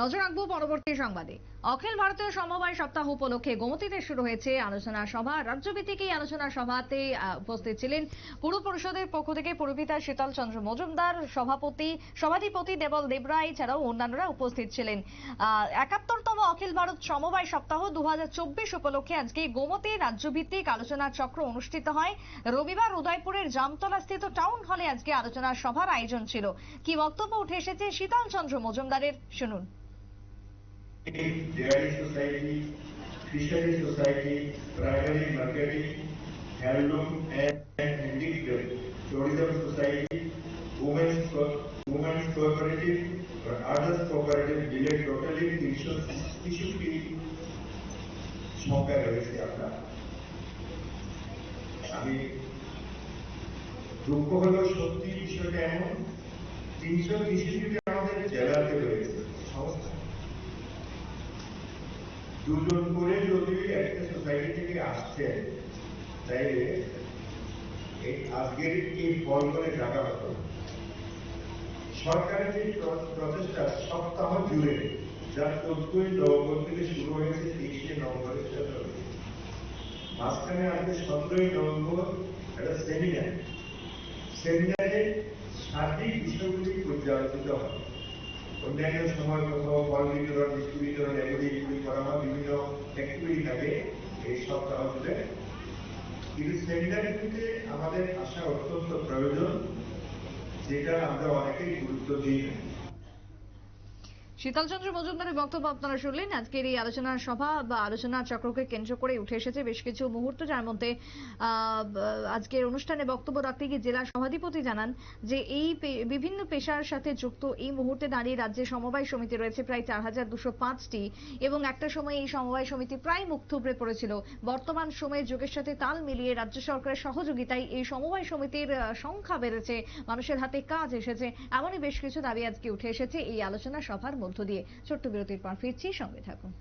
নজর রাখব পরবর্তী সংবাদে। অখিল ভারতীয় সমবায় সপ্তাহ উপলক্ষে গোমতীতে শুরু হয়েছে আলোচনা সভা। রাজ্যভিত্তিক এই আলোচনা সভাতে উপস্থিত ছিলেন পুর পরিষদের পক্ষ থেকে পুরপিতা শীতল চন্দ্র মজুমদার, সভাপতি, সভাধিপতি দেবল দেবরায় ছাড়াও অন্যান্যরা উপস্থিত ছিলেন। একাত্তরতম অখিল ভারত সমবায় সপ্তাহ দু হাজার চব্বিশ উপলক্ষে আজকে গোমতী রাজ্যভিত্তিক আলোচনা চক্র অনুষ্ঠিত হয়। রবিবার উদয়পুরের জামতলা স্থিত টাউন হলে আজকে আলোচনা সভার আয়োজন ছিল। কি বক্তব্য উঠে এসেছে শীতল চন্দ্র মজুমদারের? শুনুন। dairy society, fishery society, primary marketing, handloom and handicraft, tourism society, women's co- women's cooperative, or others cooperative মিলে টোটালি তিনশো তেষট্টি সংখ্যা রয়েছে আপনার আমি দুঃখ হলো সত্যি বিষয়টা এমন তিনশো তেষট্টিটা দুজন করে যদি একটা সোসাইটি থেকে আসছে, তাইলে আজকের এই ফলগুলো টাকা হতো সরকারের যে প্রচেষ্টা, সপ্তাহ জুড়ে যা চোদ্দই নভেম্বর থেকে শুরু হয়েছে তেইশে নভেম্বরের শেষ হবে মাঝখানে আজকে সতেরোই নভেম্বর একটা সেমিনার সেমিনারে সার্বিক বিষয়গুলি পর্যালোচিত হয়। অন্যান্য সময় কোথাও ফল বিতরণ মিষ্টি বিতরণ এগুলি করা হয় থাকে এই সপ্তাহ জুড়ে কিন্তু সেমিনারগুলিতে আমাদের আসা অত্যন্ত প্রয়োজন, যেটা আমরা অনেকেই গুরুত্ব দিই না শীতল চন্দ্র মজুমদারের বক্তব্য আপনারা শুনলেন। আজকের এই আলোচনা সভা বা আলোচনা চক্রকে কেন্দ্র করে উঠে এসেছে বেশ কিছু মুহূর্ত, যার মধ্যে আজকের অনুষ্ঠানে বক্তব্য রাখতে গিয়ে জেলা সভাধিপতি জানান যে এই বিভিন্ন পেশার সাথে যুক্ত এই মুহূর্তে দাঁড়িয়ে রাজ্যে সমবায় সমিতি রয়েছে প্রায় চার হাজার দুশো পাঁচটি এবং একটা সময় এই সমবায় সমিতি প্রায় মুখ থুবড়ে পড়েছিল। বর্তমান সময়ে যুগের সাথে তাল মিলিয়ে রাজ্য সরকারের সহযোগিতায় এই সমবায় সমিতির সংখ্যা বেড়েছে। মানুষের হাতে কাজ এসেছে। এমনই বেশ কিছু দাবি আজকে উঠে এসেছে এই আলোচনা সভার মধ্য দিয়ে ছোট্ট বিরতির পর ফিরছি সঙ্গে থাকুন।